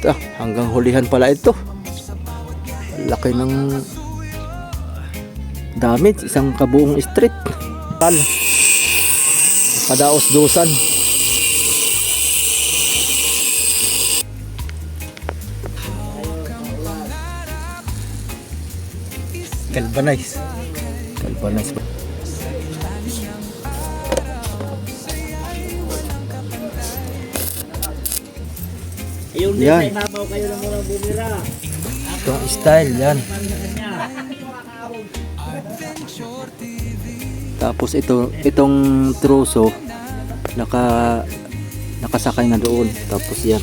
Ah, hanggang hulihan pala ito. Laki ng damage. Isang kabuong street. Tal. Padaos-dusan. Galvanize. Galvanize Yan. nabaw kayo na muna bumira. Ito ang style yan. Tapos ito, itong troso naka nakasakay na doon. Tapos yan.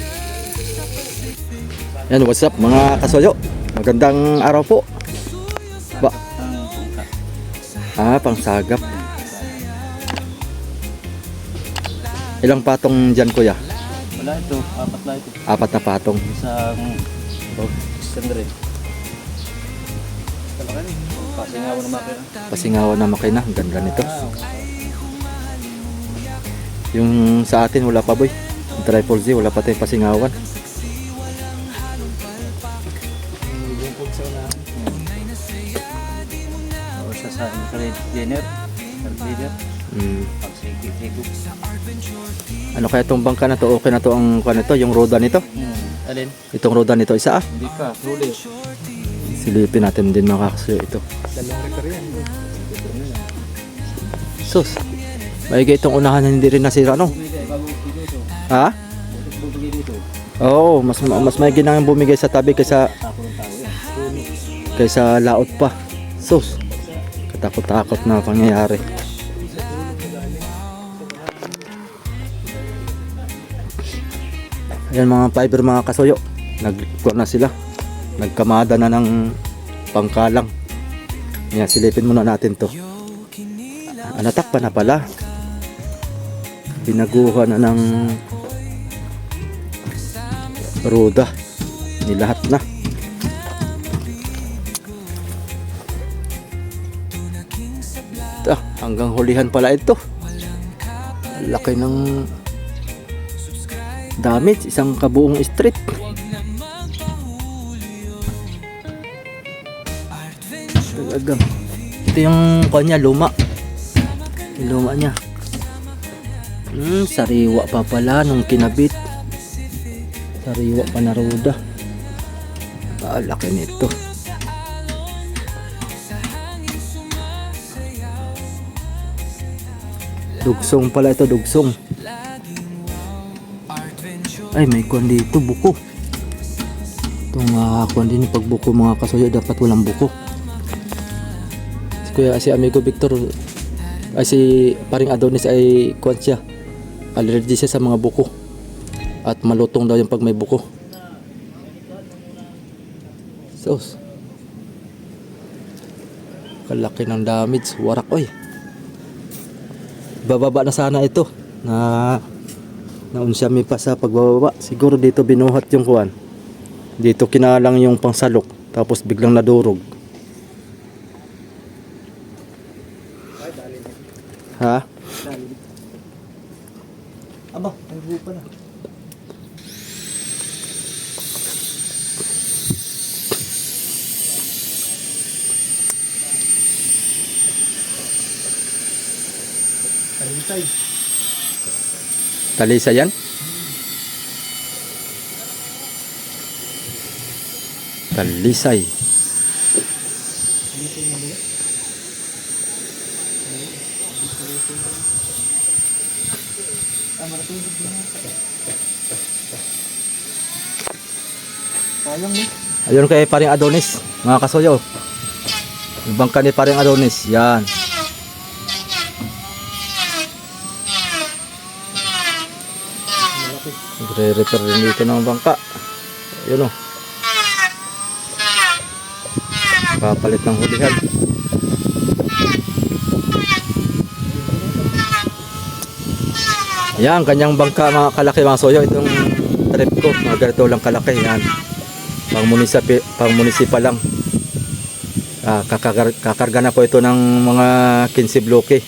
Yan, what's up mga kasoyo? Magandang araw po. Ba? Ah, pangsagap. Ilang patong dyan kuya? Wala ito, apat lang ito. Apat na patong. Isang oh, standard. Talaga ni. Pasingawan ng makina. Pasingawan na makina. Ang ganda nito. Ah, Yung sa atin wala pa boy. Yung Triple Z wala pa tayong pasingawan. yung pugsa na. O sa sa dinner. Dinner. Mm. Ano kaya itong bangka na to? Okay na to ang kuha nito, yung roda nito. Hmm. Alin? Itong roda nito isa ah. Hindi pa. Huli. Silipin natin din mga kakasuyo ito. Dalawang repair yan. Sus. Maigi itong unahan na hindi rin nasira no? Ha? Oo, mas mas maigi na ang bumigay sa tabi kaysa kaysa laot pa. Sus. Katakot-takot na pangyayari. Ayan mga fiber mga kasoyo. Nag na sila. Nagkamada na ng pangkalang. Yan, silipin muna natin to. Ah, natakpan na pala. Binaguhan na ng ruda. Nilahat na. Ah, hanggang hulihan pala ito. Laki ng damage. Isang kabuong street. Talagang. Ito yung kanya luma. Luma niya. Hmm, sariwa pa pala nung kinabit. Sariwa pa na ruda. Ah, nito. Dugsong pala ito, dugsong. Ay, may kwan dito, buko. Itong uh, kwan din, pag mga kasuyo, dapat walang buko. Si Kuya, si amigo Victor, ay si paring Adonis ay kwan siya. Allergy siya sa mga buko. At malutong daw yung pag may buko. Sos. Kalaki ng damage. Warak oy. Bababa na sana ito. Na naunsyami pa sa pagbababa. Siguro dito binuhat yung kuwan. Dito kinalang yung pangsalok. Tapos biglang nadurog. Ha? Aba, ang pa na. Talisay. Talisa yan? Talisay. Ayun kay paring Adonis, mga kasoyo. Yung bangka ni paring Adonis, yan. Nagre-repair rin dito ng bangka. Ayun o. Papalit ng hulihan. Yan, kanyang bangka mga kalaki mga soyo. Itong trip ko, mga ganito lang kalaki. Yan. Pang munisipal, pang munisipal lang. Ah, kakar kakarga na po ito ng mga 15 bloke.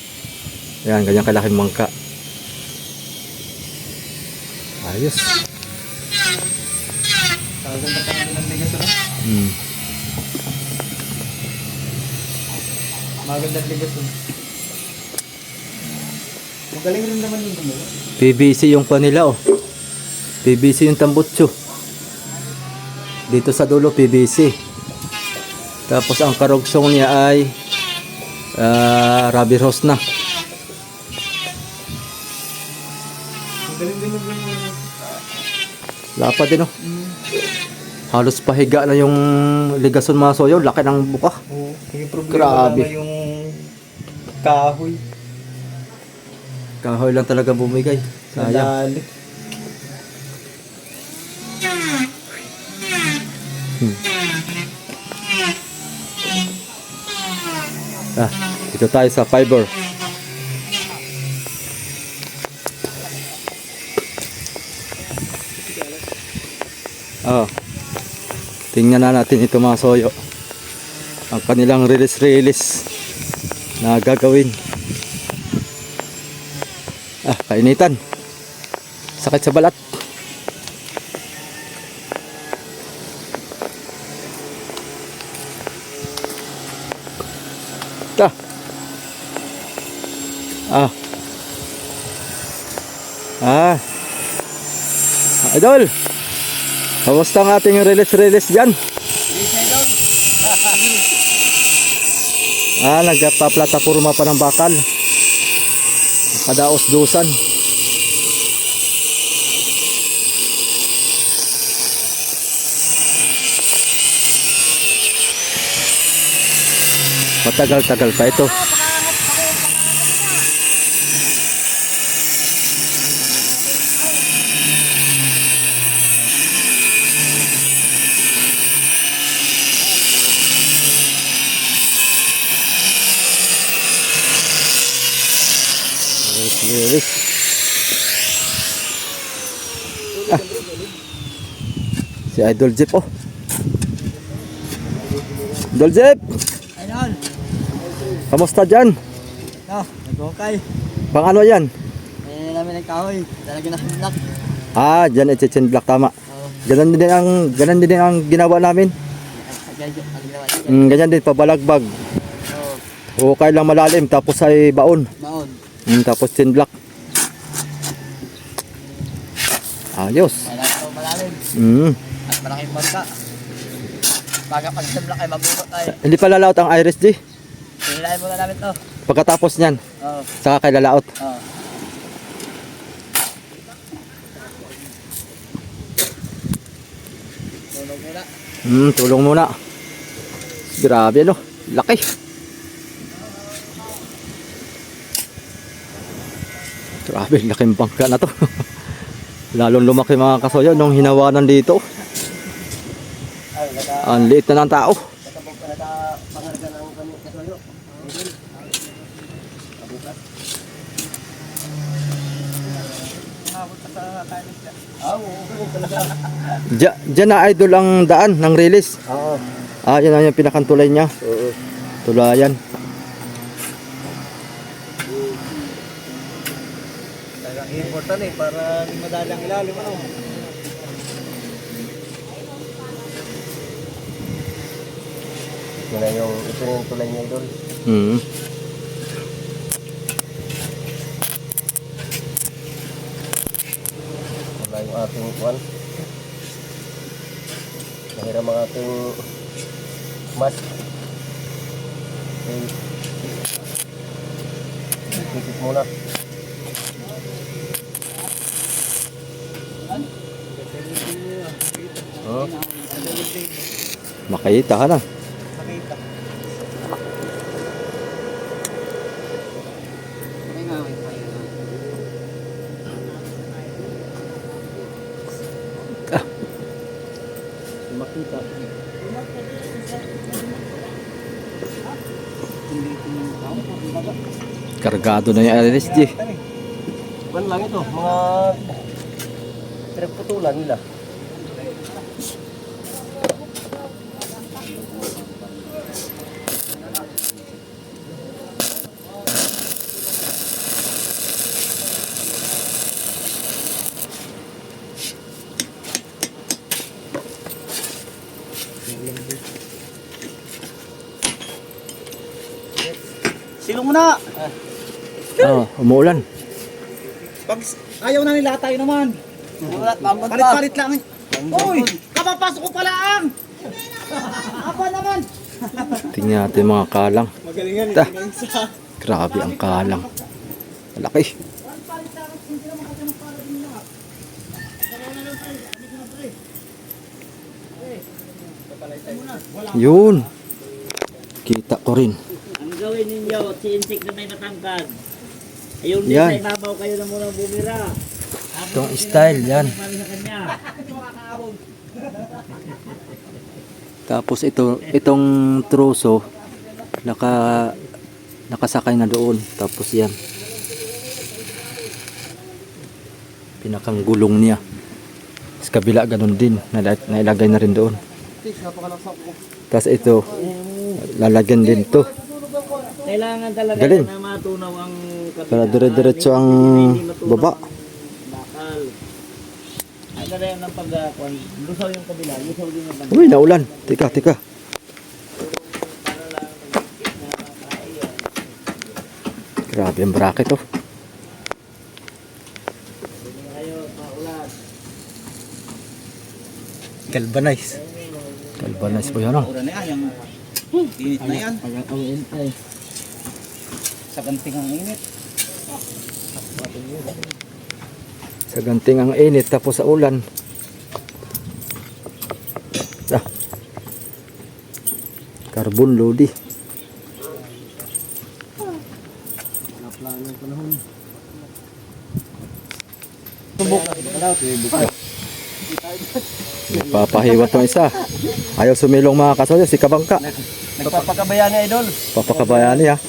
Yan, ganyang kalaking bangka. Ayos. Maganda pa namin ang bigas ano? Hmm. Maganda bigas ano? Magaling rin naman yung gumawa. PVC yung kanila oh. PVC yung tambutso. Dito sa dulo PVC. Tapos ang karogsong niya ay ah, rubber hose na. Magaling din yung gumawa. Lapa din oh. Halos pahiga na yung ligason mga soyo. Laki ng buka. Oo. Yung problema Grabe. na yung kahoy. Kahoy lang talaga bumigay. Sayang. Nadali. Ah, dito tayo sa fiber. Tingnan na natin ito mga soyo. Ang kanilang release-release na gagawin. Ah, kainitan. Sakit sa balat. Ah. Ah. Ah. Idol. Kamusta ang ating release-release dyan? Ah, nagpa-plataforma pa ng bakal. Kadaos-dusan. Matagal-tagal pa ito. Liris. Ah. Si Idol Jeep oh. Idol Jeep, Ayun. kamusta dyan? No, nag-okay. Pang ano yan? Eh, namin ng kahoy. Talaga na black. Ah, dyan i-chin block tama. Oo. Ganun din ang ganun din ang ginawa namin. Mm, ganyan din pabalagbag. Oo. Hukay lang malalim tapos ay baon. Maon. Mm, tapos chin block. Ayos. Malalim. Mm. At malaking bangka. Baga pag sa black ay mabulot ay. Hindi pa lalaot ang Iris G. Hinilahin muna namin to. Pagkatapos niyan, Oo. saka kay lalaot. Oo. Tulog muna. Hmm, tulong muna. Grabe ano, laki. Grabe, laking bangka na to. Lalong lumaki mga kasoyo nung hinawanan dito. Ang liit na ng tao. Diyan, diyan na idol ang daan ng release. Oo. Ah, yan na yung pinakantulay niya. Oo. Tulayan. Important eh, para hindi madali ang ilalim. Ano? Yun na yung, ito yung tulay niya doon. Hmm. Wala yung ating kwan. Nahiram ang ating mask. Okay. Tikit muna. Hmm? Makita ka na. Makita. Ah. Makita. Kargado na yung RSG. Ban lang ito, mga pinagputulan nila. Silong mo na. Oh, umuulan. Pag ayaw na nila, tayo naman. Palit-palit lang. Uy, kapapasok ko pala ang. Apa naman? Tingnan natin mga kalang. Magalingan. Ta. Grabe ang kalang. Malaki. Yun. Kita ko rin. Ang gawin ninyo, si Insik na may matangkad. Ayun din Yan. sa ibabaw kayo na muna bumira. Itong style yan. Para sa kanya. Tapos ito, itong troso naka nakasakay na doon. Tapos yan. Pinakang gulong niya. Sa kabila ganun din. Nala- Nailagay na rin doon. Tapos ito, lalagyan din to. Kailangan talaga Galing. na matunaw ang kabila. Para dire-diretso ang baba. Bakal. Ang ganda yan ng pag kwan, lusaw yung kabila, lusaw din yung banda. Uy, naulan. Tika, tika. Grabe ang bracket oh. Galvanize. Galvanize po yan oh. Yan. Yung init na yan. Pag ang intay. Sa ganting ang init. Sa ganting ang init tapos sa ulan. Ah. Carbon lodi. Papahiwat ng isa. Ayaw sumilong mga kasoyo, si Kabangka. Nagpapakabayan ni Idol. Papakabayani ha.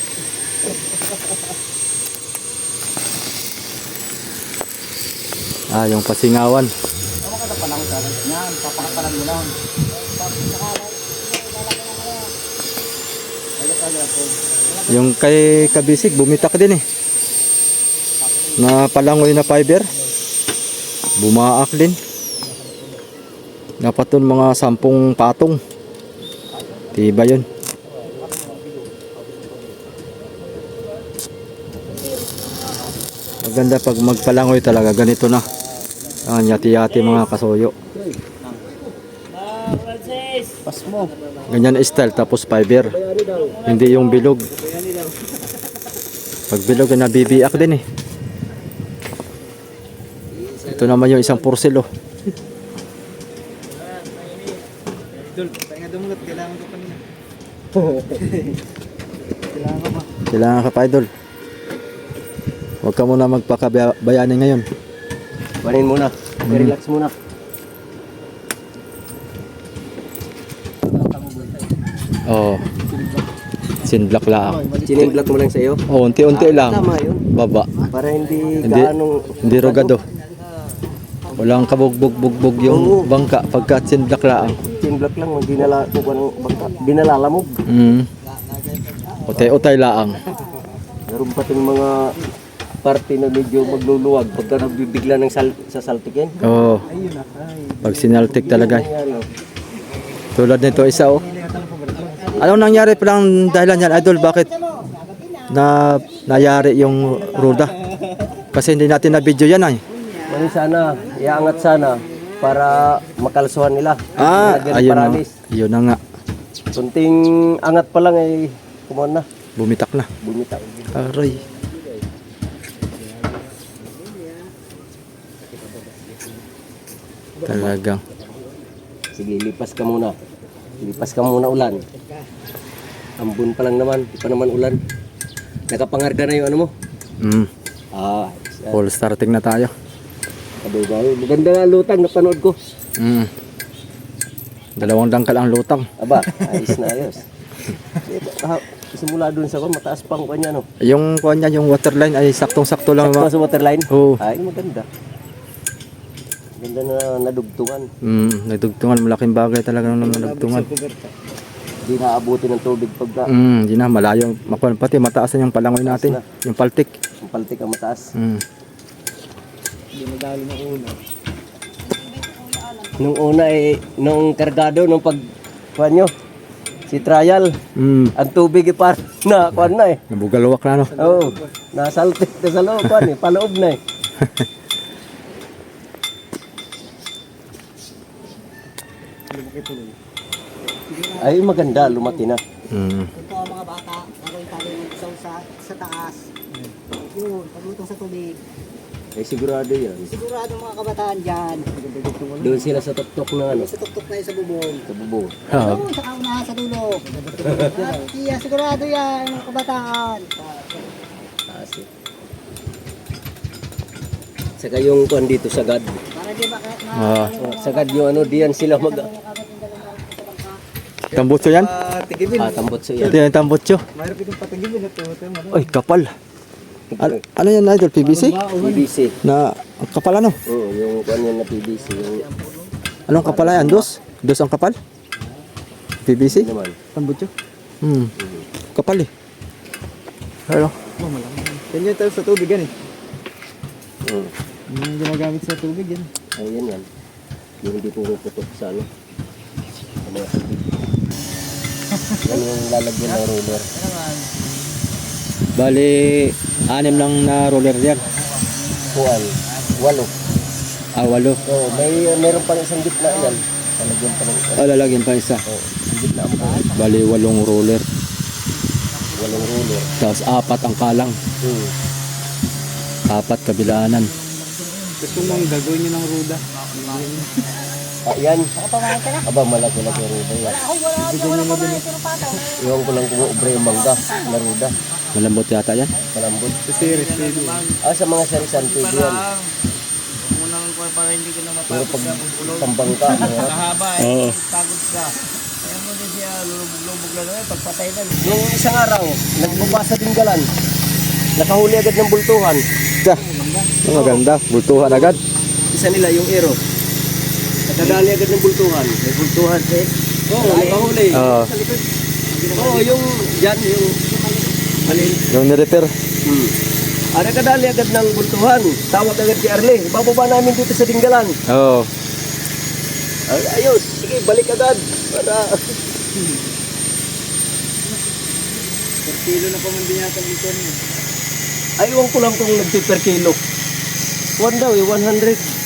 Ah, yung pasingawan. Ano ka na palang sa yan? Papakapalan mo lang. Yung kay Kabisig, bumitak din eh. Na palangoy na fiber. Bumaak din. Napaton mga sampung patong. Tiba yun. Maganda pag magpalangoy talaga, ganito na. Ang yati-yati mga mo. Ganyan style tapos fiber. Hindi yung bilog. Pag bilog na nabibiyak din eh. Ito naman yung isang porcel oh. Kailangan ka pa idol. Huwag ka muna magpakabayani ngayon. Banin muna. Relax muna. Oo. Oh. Sinblock lang. Siniblat mo lang sa iyo. Oh, unti-unti lang. Tama yun. Baba. Para hindi, Hindi. gaanong Hindi rogado. Walang kabugbog-bugbog yung bangka pagka sinblock lang. siniblat lang. Hindi nala kung anong bangka. Binalalamog. Mm. Utay-utay lang. Meron pa mga parte na medyo magluluwag pagka nagbibigla ng sal sa saltikin. Oo. Oh. Pag sinaltik talaga. Oh. Tulad nito isa oh. Anong nangyari palang dahilan yan, idol? Bakit na nayari yung ruda? Kasi hindi natin na video yan ay. Ano sana, iangat sana para makalsuhan nila. Ah, ayun na. paralis. Yun na nga. Kunting angat pa lang ay kumon na, Bumitak na. bumitaw. Aray. Talagang. Sige, lipas ka muna. Lipas ka muna ulan. Ambon pa lang naman, di pa naman ulan. Nakapangarga na yung ano mo. Mm. Ah, Full starting na tayo. ba, maganda nga lutang napanood ko. Mm. Dalawang dangkal ang lutang. Aba, ayos na ayos. Ah, Simula dun sa kwan, mataas pang kwan niya, no? Yung niya, yung waterline ay saktong-sakto lang. Sakto sa waterline? Oo. Ay, maganda. Ganda na nadugtungan. Mm, nagdugtungan. Malaking bagay talaga ng nagdugtungan. Hindi naaabuti ng tubig pagka Mm, di na, malayo. Makuha pati, mataas na yung palangoy natin. Yung paltik. ang paltik ang mataas. Mm. Nung una eh, nung kargado, nung pag kwan nyo, si trial, Mm. ang tubig eh par na kwan na eh. Nabugalawak na, no? Oo, nasaltik na sa loob kwan eh, paloob na eh. Ay, maganda, lumaki na. Mm. Ito ang mga bata, gagawin tayo ng isaw sa, sa taas. Yun, paglutong sa tubig. Ay, sigurado yan. Sigurado mga kabataan dyan. Doon sila sa tuktok na ano, Sa tuktok na yun sa bubong. sa bubong. Oo, sa kaunahan sa dulo. At iya, sigurado yan, mga kabataan. Taas eh. Saka yung kwan dito, sagad. Para di ba na Ah. Oh, sagad yung ano, diyan sila mag... tambutso yan? Ah, tambot sa yan. Ito yung tambutso. Ay, kapal. Al- ano yan, idol? PVC? PVC. Na, ang kapal ano? Oo, yung kwan yan na PVC. Yung Anong kapal yan? Dos? Dos ang kapal? PVC? naman. Tambutso. Hmm. Kapal eh. Ano? Yan yung sa tubig yan eh. Hmm. Yung ginagamit sa tubig yan. Ayan yan. Yung hindi pumuputok sa ano. Sa mga tubig. Yan yung lalagyan ng roller. Bali, anim lang na roller yan. Kuwan. Walo. Ah, walo. Oo, may meron pang isang gitna yan. Lalagyan pa ng isa. Ah, lalagyan pa isa. Oo, isang gitna ang buhay. Bali, walong roller. Walong roller. Tapos apat ang kalang. Hmm. Apat kabilaanan. Gusto mong gagawin nyo ng ruda. Ah, yan. Aba, malaki-laki yung ruda yan. Iwan ko lang kung ubre yung mangga. Na ruda. Malambot yata yan. Malambot. Sa series. Ah, sa mga sarisan pwede yan. Unang ko para hindi ka na Pero pag tambang ka, mahaba eh. Oo. Pagod ka. Kaya mo din siya lulubog-lubog lang eh. Pagpatay na. Yung isang araw, nagbaba sa tinggalan. Nakahuli agad ng bultuhan. Oh, maganda. Bultuhan agad. Isa nila yung ero. Nakadali agad ng bultuhan. May bultuhan eh. Oo, nakahuli. Ah, Oo, yung yan, yung maliit. yung nirepair. Hmm. Ah, nakadali agad ng bultuhan. Tawag agad kay Arle. Bababa namin dito sa tinggalan. Oo. Ay, ayos. Sige, balik agad. Para... Per kilo na pamandi yata dito niya. Aywan ko lang kung nag per kilo. One daw eh, 100.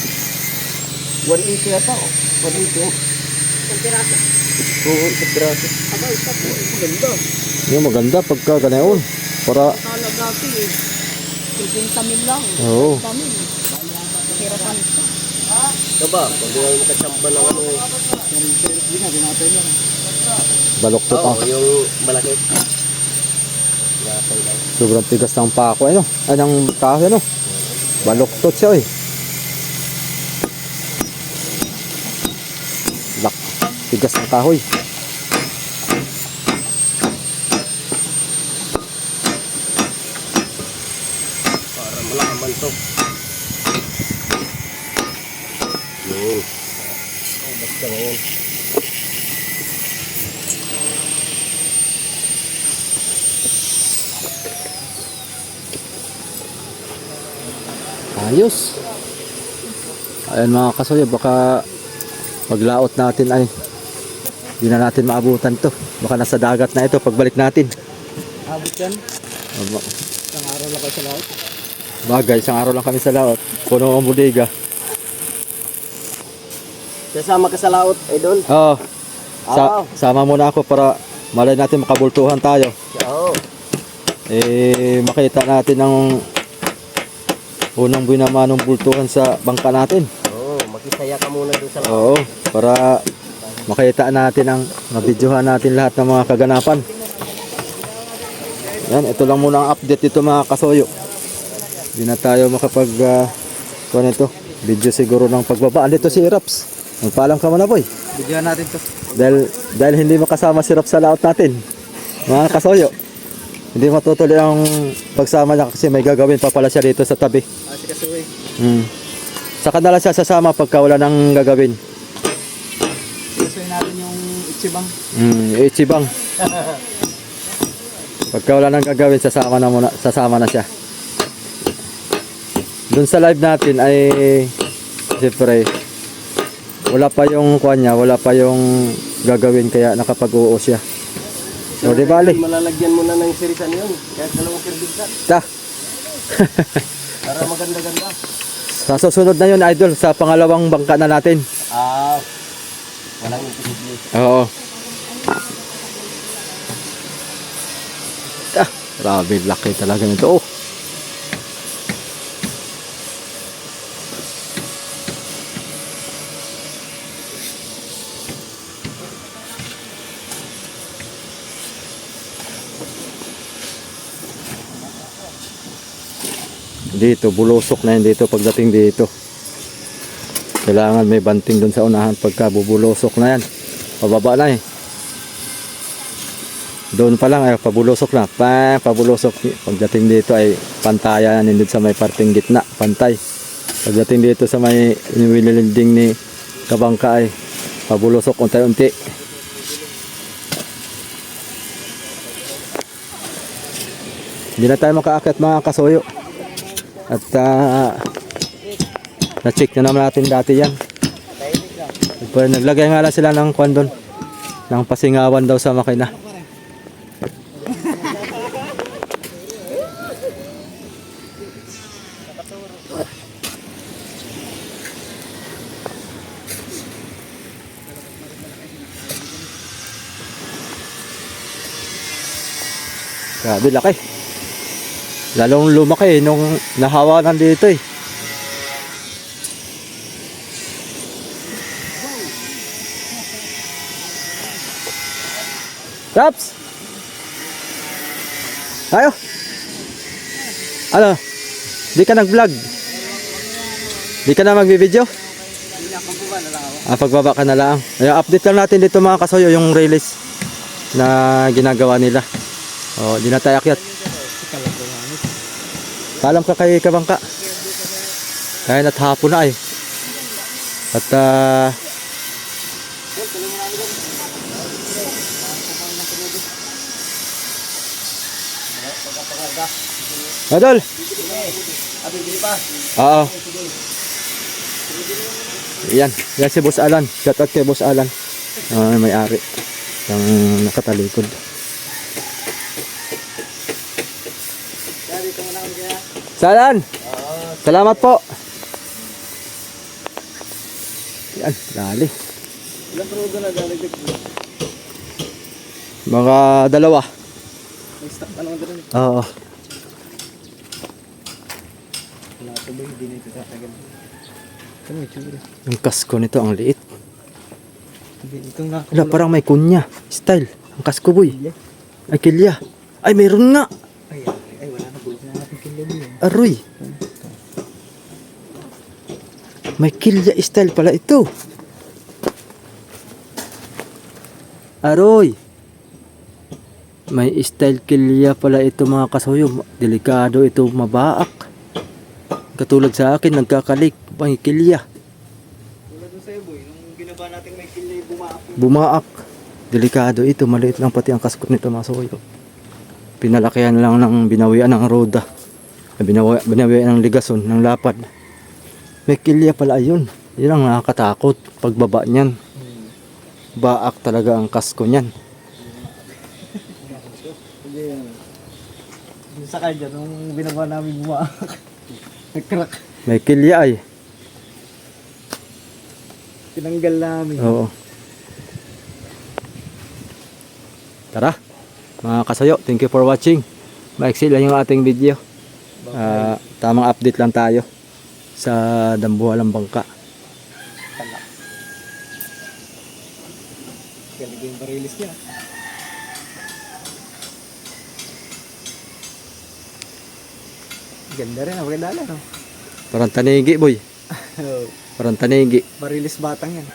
180 yata oh. 180 oh. Isang piraso. Oo, sa piraso. Aba, isa po. Maganda. Yung maganda pagka ganayon. Para, Kala dati eh. 50 mil lang. oo. 50 mil. Hirapan siya. Diba? Pag di naman makachamba ng ano eh. Hindi na, ginatay lang. Baloktot Oo, ang. yung malaki. Sobrang tigas ng pako, ano? Ay, ng kahoy, ano? Baloktot siya, eh. Lak, tigas ng kahoy. Para malaman to. Yun. Oh, basta ngayon. Ayos. Ayan mga kasoyo, baka paglaot natin ay hindi na natin maabutan to. Baka nasa dagat na ito pagbalik natin. Abot yan. Aba, Isang araw lang kayo sa laot. Bagay, isang araw lang kami sa laot. Puno ang bodega. Kasama ka sa laot, eh doon. Oo. Sa, Ah. sama muna ako para malay natin makabultuhan tayo. Oo. Eh, makita natin ang unang binamanong bultuhan sa bangka natin. Muna doon sa. Oo, para makita natin ang mabidyohan natin lahat ng mga kaganapan. Yan, ito lang muna ang update dito mga kasoyo. Hindi na tayo makapag uh, kuha nito. Video siguro ng pagbaba. Andito si Raps. Magpaalam ka muna boy. Bigyan natin to. Dahil, dahil hindi makasama si Raps sa laot natin. Mga kasoyo. Hindi matutuloy ang pagsama niya kasi may gagawin pa pala siya dito sa tabi. Ah, si Kasuy. Hmm. Saka na lang siya sasama pagka wala nang gagawin. Kasuy natin yung Ichibang. Hmm, ichibang. Pagka wala nang gagawin, sasama na muna, sasama na siya. Doon sa live natin ay siyempre wala pa yung kuha niya, wala pa yung gagawin kaya nakapag-uo siya. So, di bali. Malalagyan mo na ng sirisan yun. Kahit dalawang kirbigsan. Ta. Para maganda-ganda. Sa susunod na yun, idol, sa pangalawang bangka na natin. Ah, walang imposible. Oo. Ah, grabe, laki talaga nito. Oh. Dito, bulusok na yun dito pagdating dito. Kailangan may banting doon sa unahan pagka bubulusok na yan. Pababa na eh. Doon pa lang ay pabulusok na. Pa, pabulusok. Pagdating dito ay pantayan din sa may parting gitna. Pantay. Pagdating dito sa may inililinding ni Kabangka ay pabulusok unti-unti. Hindi na tayo makaakyat mga kasuyo. At ah, na-check na naman natin dati yan. Pero naglagay nga lang sila ng kwan doon. Ng pasingawan daw sa makina. Grabe laki. Lalong lumaki nung nahawanan dito eh. Raps! Ayo! Ano? Di ka nag-vlog? Di ka na magbibideo? Ah, pagbaba ka na lang. Ay, update lang natin dito mga kasoyo yung release na ginagawa nila. Oh, di na tayo akyat. Paalam ka kay Kabangka. Kaya na't hapon na ay. At ah, Adol. Oo. Yan, yan si Boss Alan. Shout out kay Boss Alan. Ah, may-ari. Yung nakatalikod. Salan! Salamat po. Yan, dali. Ilang krudo na dalag Mga dalawa. May stock pa naman doon. Oo. Wala ko ba hindi na ito tatagal. Ito may tsura. Yung kasko nito ang liit. Itong. Wala, parang may kunya. Style. Ang kasko boy. Ay, kilya. Ay, mayroon nga. Aroy. May kilya style pala ito. Aroy. May style kilya pala ito mga kasuyo. Delikado ito mabaak. Katulad sa akin, nagkakalik. May kilya. Nung binaba natin may kilo yung bumaak. Bumaak. Delikado ito. Maliit lang pati ang kaskot nito mga kasuyo. Pinalakihan lang ng binawian ng roda. Binawi, binawian ng ligason, ng lapad. May kilya pala yun. Yun ang nakakatakot. Pagbaba niyan. Baak talaga ang kasko niyan. Sa kanya, nung binaba namin bumaak. Nag-crack. May kilya ay. Tinanggal namin. Oo. Tara. Mga kasayo, thank you for watching. Maiksi lang yung ating video. Ah, tamang update lang tayo sa Dambuhalang Bangka. Galing yung barilis niya. Ganda rin, ang maganda no? Parang tanigi boy. Parang tanigi. Barilis batang yan.